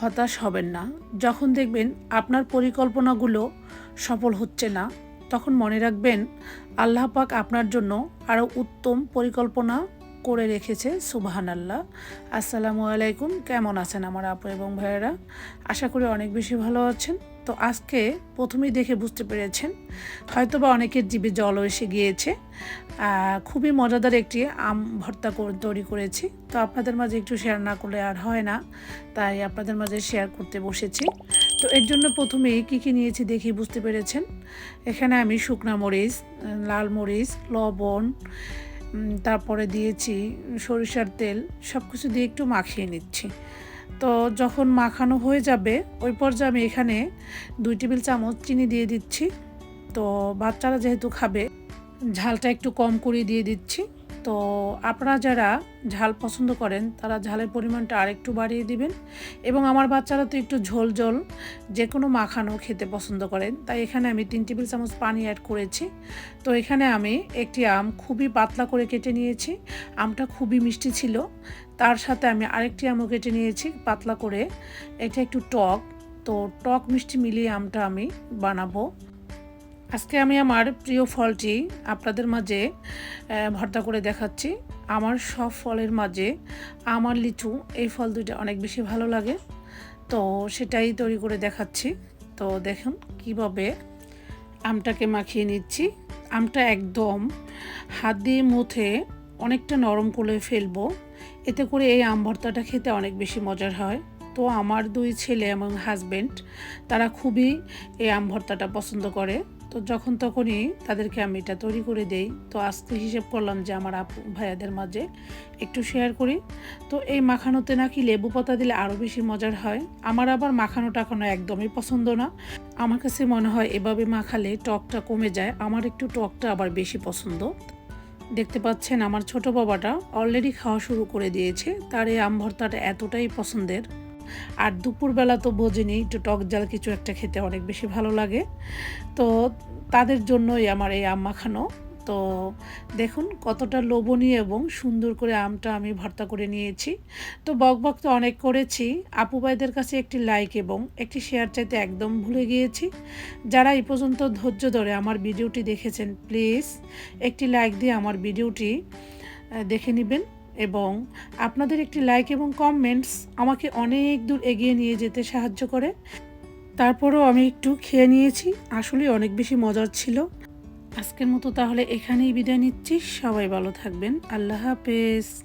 হতাশ হবেন না। যখন দেখবেন আপনার পরিকল্পনাগুলো সফল হচ্ছে না, তখন মনে রাখবেন আল্লাহ পাক আপনার জন্য আরও উত্তম পরিকল্পনা করে রেখেছে সুবাহান আল্লাহ আসসালামু আলাইকুম, কেমন আছেন আমার আপু এবং ভাইয়েরা? আশা করি অনেক বেশি ভালো আছেন। তো আজকে প্রথমেই দেখে বুঝতে পেরেছেন হয়তো বা অনেকের জিভে জলও এসে গিয়েছে। খুবই মজাদার একটি আম ভর্তা তৈরি করেছি। তো আপনাদের মাঝে একটু শেয়ার না করলে আর হয় না, তাই আপনাদের মাঝে শেয়ার করতে বসেছি। তো এর জন্য প্রথমেই কী কী নিয়েছি দেখি বুঝতে পেরেছেন? এখানে আমি শুকনা মরিচ, লাল মরিচ, লবণ তারপরে দিয়েছি সরিষার তেল সব কিছু দিয়ে একটু মাখিয়ে নিচ্ছি। তো যখন মাখানো হয়ে যাবে, ওই পর্যায়ে আমি এখানে দুই টেবিল চামচ চিনি দিয়ে দিচ্ছি। তো বাচ্চারা যেহেতু খাবে, ঝালটা একটু কম করে দিয়ে দিচ্ছি। তো আপনারা যারা ঝাল পছন্দ করেন, তারা ঝালের পরিমাণটা আরেকটু বাড়িয়ে দিবেন এবং আমার বাচ্চারা তো একটু ঝোল ঝোল, যে কোনো মাখানো খেতে পছন্দ করেন। তাই এখানে আমি তিন টেবিল চামচ পানি অ্যাড করেছি। তো এখানে আমি একটি আম খুবই পাতলা করে কেটে নিয়েছি। আমটা খুবই মিষ্টি ছিল। তার সাথে আমি আরেকটি আমও কেটে নিয়েছি পাতলা করে। এটা একটু টক। তো টক মিষ্টি মিলিয়ে আমটা আমি বানাবো। আজকে আমি আমার প্রিয় ফলটি আপনাদের মাঝে ভর্তা করে দেখাচ্ছি। আমার সব ফলের মাঝে আমার লিচু, এই ফল দুইটা অনেক বেশি ভালো লাগে। তো সেটাই তৈরি করে দেখাচ্ছি। তো দেখুন কীভাবে আমটাকে মাখিয়ে নিচ্ছি। আমটা একদম হাত দিয়ে মুথে অনেকটা নরম করে ফেলব। এতে করে এই আম ভর্তাটা খেতে অনেক বেশি মজার হয়। তো আমার দুই ছেলে এবং হাজবেন্ড তারা খুবই এই আম ভর্তাটা পছন্দ করে। তো যখন তখনই তাদেরকে আমি এটা তৈরি করে দেই, তো আজকে হিসেব করলাম যে আমার আপু ভাইয়াদের মাঝে একটু শেয়ার করি। তো এই মাখানোতে নাকি লেবু পাতা দিলে আরও বেশি মজার হয়। আমার আবার মাখানো টাখানো একদমই পছন্দ না। আমার কাছে মনে হয় এভাবে মাখালে টকটা কমে যায়। আমার একটু টকটা আবার বেশি পছন্দ। দেখতে পাচ্ছেন আমার ছোট বাবাটা অলরেডি খাওয়া শুরু করে দিয়েছে। তার এই আম ভর্তাটা এতটাই পছন্দের। আর দুপুরবেলা তো বোঝেনি একটু টক জাল কিছু একটা খেতে অনেক বেশি ভালো লাগে। তো তাদের জন্যই আমার এই আম মাখানো। তো দেখুন কতটা লোভনীয় এবং সুন্দর করে আমটা আমি ভর্তা করে নিয়েছি। তো বক বক তো অনেক করেছি। আপু ভাইদের কাছে একটি লাইক এবং একটি শেয়ার চাইতে একদম ভুলে গিয়েছি। যারা এই পর্যন্ত ধৈর্য ধরে আমার ভিডিওটি দেখেছেন প্লিজ একটি লাইক দিয়ে আমার ভিডিওটি দেখে নেবেন। এবং আপনাদের একটি লাইক এবং কমেন্টস আমাকে অনেক দূর এগিয়ে নিয়ে যেতে সাহায্য করে। তারপরও আমি একটু খেয়ে নিয়েছি আসলে অনেক বেশি মজার ছিল। আজকের মতো তাহলে এখানেই বিদায় নিচ্ছি, সবাই ভালো থাকবেন, আল্লাহ হাফেজ।